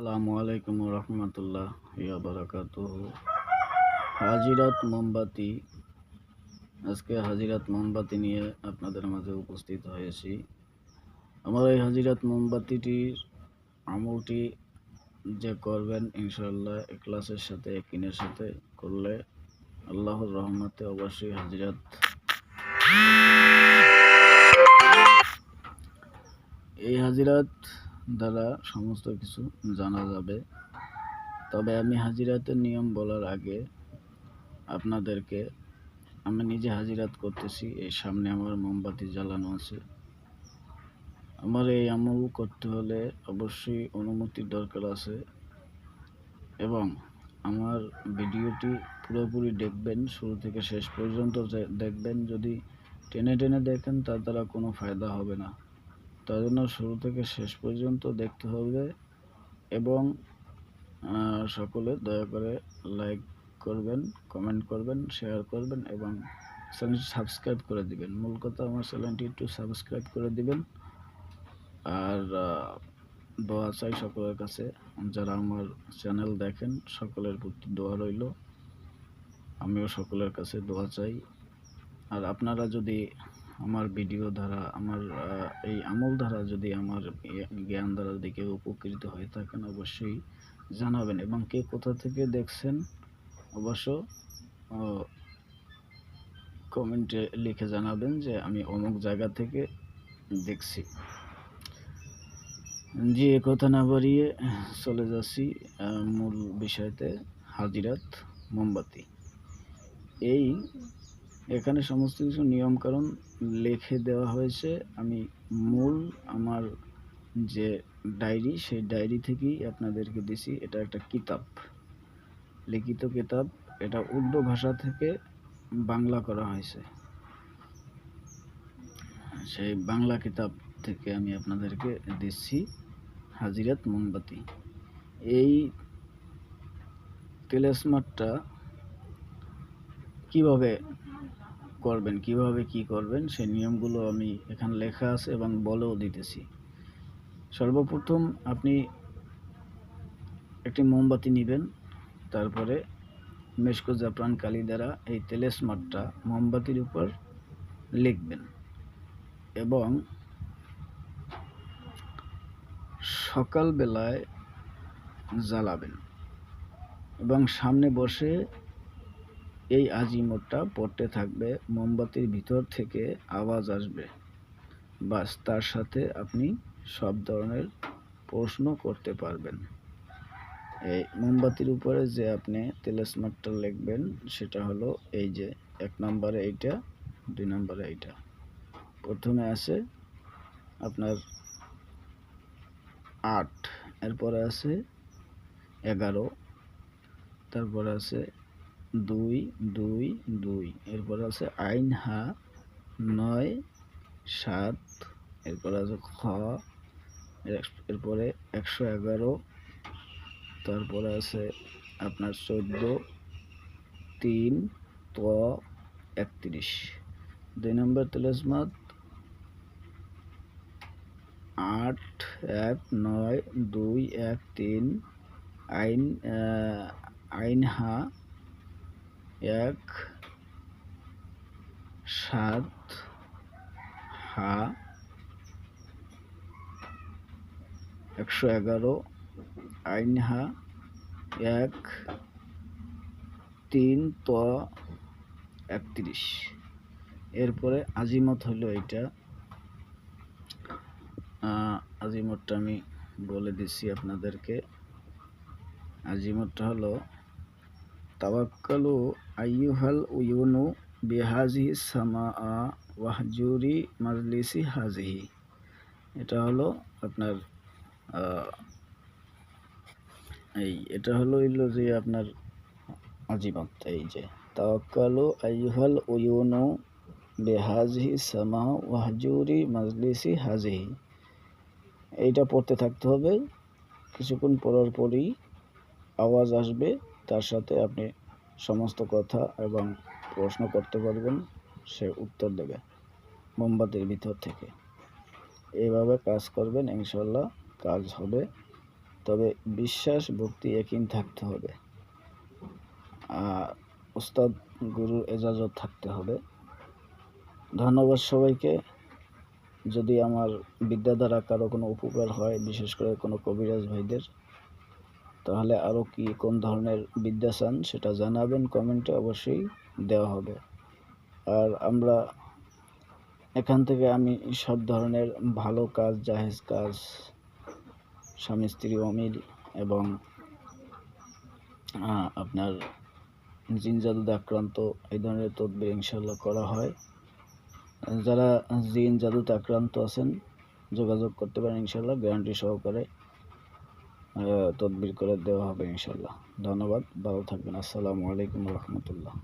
আসসালামু আলাইকুম রহমতুল্লাহ বারাকাত হাজিরাত মোমবাতি, আজকে হাজিরাত মোমবাতি নিয়ে আপনাদের মাঝে উপস্থিত হয়েছি। আমার এই হাজিরাত মোমবাতিটির আমলটি যে করবেন ইনশাল্লাহ ক্লাসের সাথে একিনের সাথে করলে আল্লাহর রহমতে অবশ্যই হাজিরাত এই হাজিরাত দ্বারা সমস্ত কিছু জানা যাবে। তবে আমি হাজিরাতের নিয়ম বলার আগে আপনাদেরকে, আমি নিজে হাজিরাত করতেছি এই সামনে আমার মোমবাতি জ্বালানো আছে। আমার এই আমল করতে হলে অবশ্যই অনুমতির দরকার আছে এবং আমার ভিডিওটি পুরোপুরি দেখবেন, শুরু থেকে শেষ পর্যন্ত দেখবেন, যদি টেনে টেনে দেখেন তার দ্বারা কোনো ফায়দা হবে না। তার জন্য শুরু থেকে শেষ পর্যন্ত দেখতে হবে এবং সকলে দয়া করে লাইক করবেন কমেন্ট করবেন শেয়ার করবেন এবং চ্যানেলটি সাবস্ক্রাইব করে দিবেন। মূল কথা আমার চ্যানেলটি একটু সাবস্ক্রাইব করে দিবেন। আর দোয়া চাই সকলের কাছে। যারা আমার চ্যানেল দেখেন, সকলের প্রতি দোয়া রইল। আমিও সকলের কাছে দোয়া চাই। আর আপনারা যদি আমার ভিডিও দ্বারা, আমার এই আমল দ্বারা যদি আমার জ্ঞা- জ্ঞান দ্বারা যদি কেউ উপকৃত হয়ে থাকেন, অবশ্যই জানাবেন। এবং কে কোথা থেকে দেখছেন, অবশ্য কমেন্টে লিখে জানাবেন যে আমি অমুক জায়গা থেকে দেখছি। জি কথা না বাড়িয়ে চলে যাচ্ছি মূল বিষয়তে হাজিরাত মোমবাতি। এই এখানে সমস্ত কিছু নিয়মকানুন লিখে দেওয়া হয়েছে। আমি মূল আমার যে ডায়েরি, সেই ডায়েরি থেকেই আপনাদেরকে দিছি। এটা একটা কিতাব। লিখিত কিতাব। এটা উর্দু ভাষা থেকে বাংলা করা হয়েছে। সেই বাংলা কিতাব থেকে আমি আপনাদেরকে দিচ্ছি হাজিরাত মোমবাতি। এই তেলেসমারটা কীভাবে করবেন, কীভাবে কি করবেন, সেই নিয়মগুলো আমি এখানে লেখা আছে এবং বলেও দিতেছি। সর্বপ্রথম আপনি একটি মোমবাতি নেবেন, তারপরে মেশকো জাফরান কালি দ্বারা এই তেলের স্মার্টটা মোমবাতির উপর লিখবেন এবং সকালবেলায় জ্বালাবেন এবং সামনে বসে এই আজিমতটা পড়তে থাকবে, মোমবাতির ভিতর থেকে আওয়াজ আসবে। বাস, তার সাথে আপনি সব ধরনের প্রশ্ন করতে পারবেন। এই মোমবাতির উপরে যে আপনি তেলেসমারটা লিখবেন, সেটা হলো এই যে, এক নম্বরে এইটা, দুই নম্বরে এইটা। প্রথমে আছে আপনার আট, এরপরে আছে এগারো, তারপরে আছে দুই দুই দুই। এরপরে আছে আইন, হা, নয়, সাত। এরপরে আছে খ এর- এরপরে একশো এগারো। তারপরে আছে আপনার চোদ্দ, তিন, ত, একত্রিশ। দুই নম্বর তেলেসমাত, আট, এক, নয়, দুই, এক, তিন। আইন আইন, হা এক, সাত, হা, একশো এগারো, আইন, হা, এক, তিন, ত, একত্রিশ। এরপরে আজিমত হলো এটা আজিমতটা আমি বলে দিচ্ছি আপনাদেরকে। আজিমতটা হলো তাওয়াক্কালু আইয়ুহাল উয়ুনু বিহাজি সামা ওয়াহজুরি মাজলিসি হাজিহি এটা হলো আপনার এই, এটা হলো হইল যে আপনার আজিমত এই যে তাওয়াক্কালু আইয়ুহাল উয়ুনু বিহাজিহি সামা ওয়াহজুরি মাজলিসি হাজিহি এইটা পড়তে থাকতে হবে, কিছুক্ষণ পড়ার পরই আওয়াজ আসবে। তার সাথে আপনি সমস্ত কথা এবং প্রশ্ন করতে পারবেন, সে উত্তর দেবে মোমবাতির ভিতর থেকে। এইভাবে কাজ করবেন ইনশাল্লাহ কাজ হবে। তবে বিশ্বাস, ভক্তি, একই থাকতে হবে। আর ওস্তাদ গুরুর এজাজত থাকতে হবে। ধন্যবাদ সবাইকে। যদি আমার বিদ্যা দ্বারা কারও কোনো উপকার হয়, বিশেষ করে কোনো কবিরাজ ভাইদের তাহলে আরও কি, কোন ধরনের বিদ্যা চান সেটা জানাবেন কমেন্টে অবশ্যই দেওয়া হবে। আর আমরা এখান থেকে আমি সব ধরনের ভালো কাজ, জাহেজ কাজ, স্বামী, স্ত্রী, অমিল এবং আপনার জিন জাদুতে আক্রান্ত, এই ধরনের তদবির ইনশাল্লাহ করা হয়। যারা জিন জাদুতে আক্রান্ত আছেন যোগাযোগ করতে পারেন ইনশাল্লাহ গ্যারান্টি সহকারে। তদবির করে দেওয়া হবে ইনশাল্লাহ ধন্যবাদ ভালো থাকবেন। আসসালামু আলাইকুম রহমতুল্লাহ।